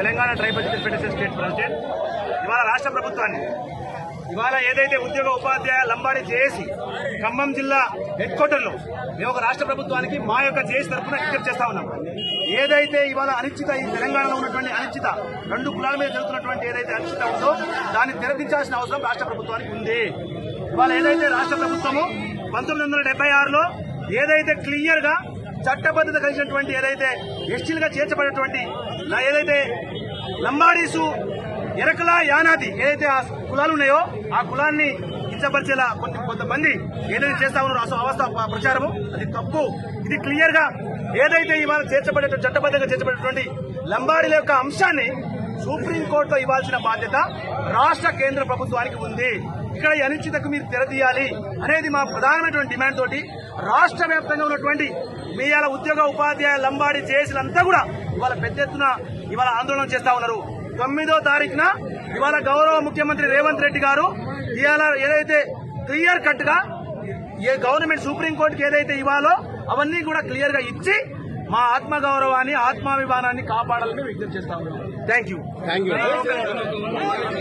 Telangana tribal federation state president ఇవాళ రాష్ట్ర ప్రభుత్వాన్ని. ఇవాళ ఏదైతే ఉద్యోగ ఉపాధ్యాయ లంబాడి జేఏసీ ఖమ్మం జిల్లా హెడ్ క్వార్టర్లో మేము ఒక రాష్ట్ర ప్రభుత్వానికి మా యొక్క జేఏసీ తరఫున విజ్ఞప్తి చేస్తా ఉన్నాం. ఏదైతే ఇవాళ అనిశ్చిత ఈ తెలంగాణలో ఉన్నటువంటి అనిశ్చిత రెండు కులాల మీద జరుగుతున్నటువంటి ఏదైతే అనిశ్చిత ఉందో దాన్ని తెరదించాల్సిన అవసరం రాష్ట్ర ప్రభుత్వానికి ఉంది. ఇవాళ ఏదైతే రాష్ట్ర ప్రభుత్వము పంతొమ్మిది వందల డెబ్బై ఆరులో ఏదైతే క్లియర్గా చట్టబద్ధత కలిగినటువంటి ఏదైతే ఎస్టీలుగా చేర్చబడినటువంటి ఏదైతే లంబాడీసు ఎరకల యానాది ఏదైతే ఆ కులాలు ఉన్నాయో ఆ కులాన్ని కించపరిచేలా కొంత కొంతమంది ఏదైతే చేస్తా ఉన్నారో అసలు అవస్థ ప్రచారము అది తప్పు. ఇది క్లియర్గా ఏదైతే ఇవాళ చేర్చబడే చట్టబద్ధంగా చేర్చబడేటువంటి లంబాడీల యొక్క అంశాన్ని సుప్రీంకోర్టులో ఇవ్వాల్సిన బాధ్యత రాష్ట్ర కేంద్ర ప్రభుత్వానికి ఉంది. ఇక్కడ అనిశ్చితకు మీరు తెరదీయాలి అనేది మా ప్రధానమైనటువంటి డిమాండ్ తోటి రాష్ట్ర వ్యాప్తంగా ఉన్నటువంటి మీ ఇవాళ ఉద్యోగ ఉపాధ్యాయ లంబాడి చేసినంతా కూడా ఇవాళ పెద్ద ఎత్తున ఇవాళ ఆందోళన చేస్తా ఉన్నారు. తొమ్మిదో తారీఖున ఇవాళ గౌరవ ముఖ్యమంత్రి రేవంత్ రెడ్డి గారు ఇవాళ ఏదైతే క్లియర్ కట్గా ఏ గవర్నమెంట్ సుప్రీంకోర్టుకి ఏదైతే ఇవ్వాలో అవన్నీ కూడా క్లియర్గా ఇచ్చి మా ఆత్మగౌరవాన్ని ఆత్మాభిమానాన్ని కాపాడాలని విజ్ఞప్తి చేస్తా ఉన్నాం. Thank you thank you